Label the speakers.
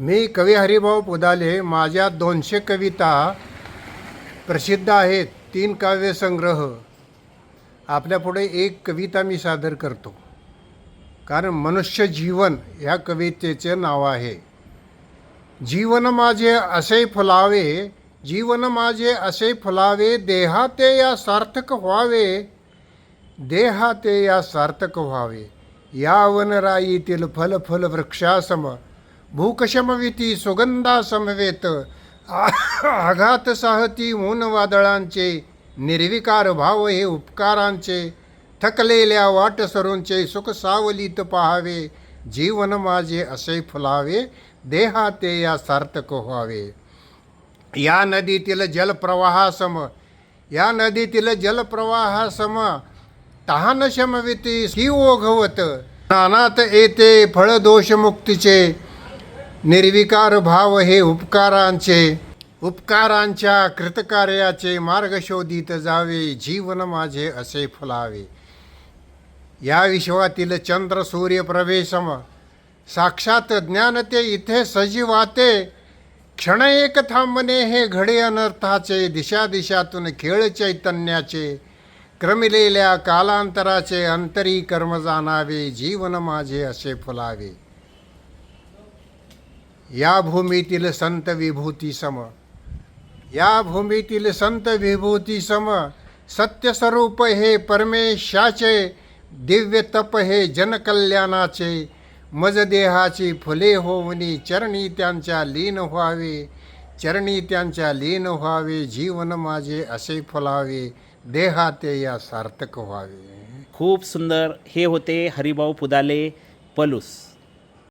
Speaker 1: मी कवी हरिभाऊ पुदाले माझ्या दोनशे कविता प्रसिद्ध आहेत. तीन काव्यसंग्रह आपल्यापुढे एक कविता मी सादर करतो. कारण मनुष्य जीवन ह्या कवितेचे नाव आहे. जीवन माझे असे फुलावे जीवन माझे असे फुलावे देहाते या सार्थक व्हावे देहाते या सार्थक व्हावे. या वनराईतील फल फल वृक्षासम भूकशमविती सुगंधा समवेत. आघात साहती ऊन वादळांचे निर्विकार भाव हे उपकारांचे थकलेल्या वाटसरूंचे सुख सावलीत पहावे जीवन माझे असे फुलावे देहाते या सार्थक व्हावे. या नदीतील जलप्रवाहासम या नदीतील जलप्रवाहासम तहान शमविती ही ओघवत. नानात येते फळदोषमुक्तीचे निर्विकार भाव हे उपकारांचे उपकारांच्या कृतकार्याचे मार्ग शोधित जावे जीवन माझे असे फुलावे. या विश्वातील चंद्र सूर्य प्रवेशम साक्षात ज्ञान ते इथे सजीवाते. क्षण एक थांबणे हे घडे अनर्थाचे दिशा दिशातून खेळ चैतन्याचे. क्रमिलेल्या कालांतराचे अंतरी कर्म जाणावे जीवन माझे असे फुलावे. या भूमीतील संत विभूती सम. या भूमीतील संत विभूती सम. सत्यस्वरूप हे परमेशाचे दिव्य तप हे जनकल्याणाचे मज देहाची फुले होवनी चरणी त्यांच्या लीन व्हावे चरणी त्यांच्या लीन व्हावे जीवन माझे असे फुलावे देहाते या सार्थक व्हावे.
Speaker 2: खूप सुंदर. हे होते हरिभाऊ पुदाले पलूस.